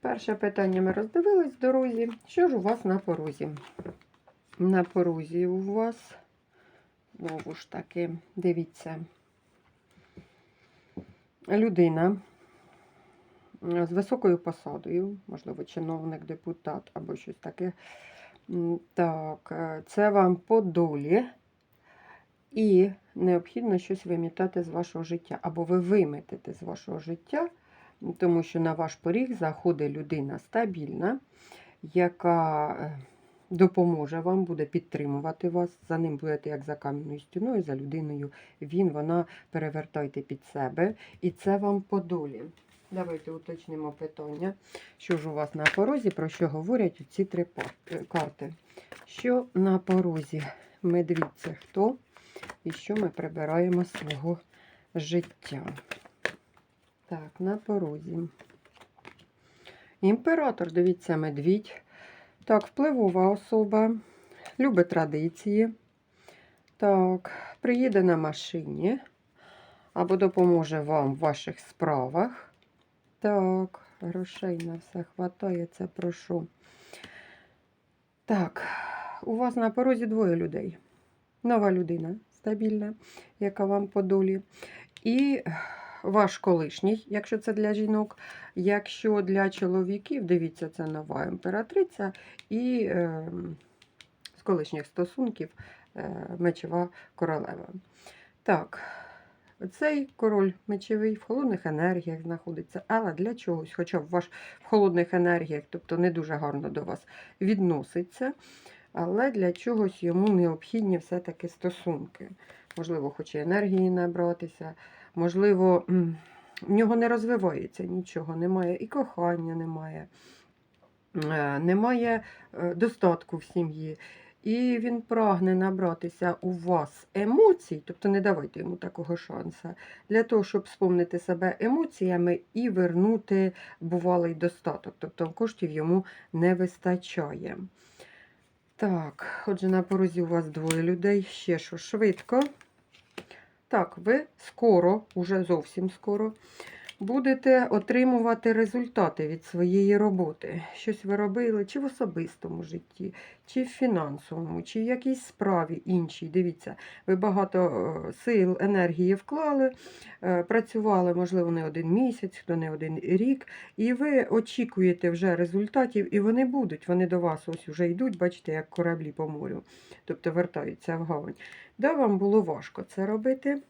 Перше питання ми роздивились дорозі. Що ж у вас на порозі? На порозі у вас, знову ж таки, дивіться, людина з високою посадою, можливо, чиновник, депутат або щось таке. Так, е, це вам по долі. І необхідно щось вимітати з вашого життя, або ви виметите з вашого життя, тому що на ваш поріг заходить людина стабільна, яка е, допоможе вам, буде підтримувати вас. За ним будете як за кам'яною стіною, за людиною. Він, вона перевертайте під себе. І це вам по долі. Давайте уточнимо питання. Що ж у вас на порозі, про що говорять ці три е, карти? Що на порозі? Медвідь це хто? І що ми прибираємо свого життя? Так, на порозі. Імператор, дивіться, медвідь. Так, впливова особа, любить традиції. Так, приїде на машині або допоможе вам в ваших справах. Так, грошей на все хватає, це прошу. Так, у вас на порозі двоє людей. Нова людина стабільна, яка вам по долі. І ваш колишній, якщо це для жінок. Якщо для чоловіків, дивіться, це нова імператриця і е, з колишніх стосунків е, мечова королева. Так, цей король мечовий в холодних енергіях знаходиться, але для чогось, хоча б ваш в холодних енергіях, тобто не дуже гарно до вас відноситься, але для чогось йому необхідні все-таки стосунки. Можливо, хоче енергії набратися, можливо, в нього не розвивається нічого, немає і кохання немає, е, немає е, достатку в сім'ї. І він прагне набратися у вас емоцій, тобто не давайте йому такого шансу, для того, щоб сповнити себе емоціями і вернути бувалий достаток. Тобто коштів йому не вистачає. Так, отже, на порозі у вас двоє людей. Ще що швидко. Так, ви скоро, уже зовсім скоро, будете отримувати результати від своєї роботи. Щось ви робили чи в особистому житті, чи в фінансовому, чи в якійсь справі іншій. Дивіться, ви багато е, сил, енергії вклали, е, працювали, можливо, не один місяць, хто не один рік, і ви очікуєте вже результатів, і вони будуть. Вони до вас ось уже йдуть, бачите, як кораблі по морю, тобто вертаються в гавань. Да, вам було важко це робити.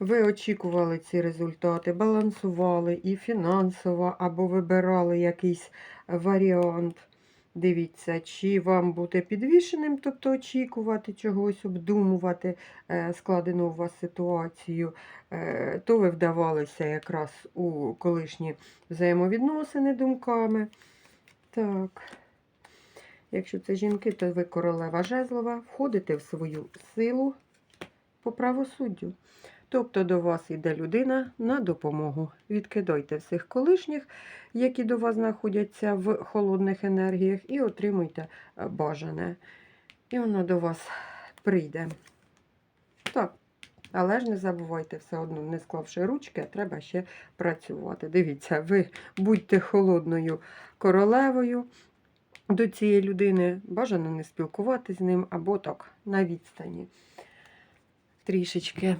Ви очікували ці результати, балансували і фінансово, або вибирали якийсь варіант. Дивіться, чи вам бути підвішеним, тобто очікувати чогось, обдумувати е, складену у вас ситуацію, е, то ви вдавалися якраз у колишні взаємовідносини думками. Так. Якщо це жінки, то ви королева жезлова, входите в свою силу по правосуддю. Тобто до вас йде людина на допомогу. Відкидайте всіх колишніх, які до вас знаходяться в холодних енергіях, і отримуйте е, бажане. І воно до вас прийде. Так, але ж не забувайте все одно, не склавши ручки, треба ще працювати. Дивіться, ви будьте холодною королевою до цієї людини, бажано не спілкуватися з ним або так на відстані. Трішечки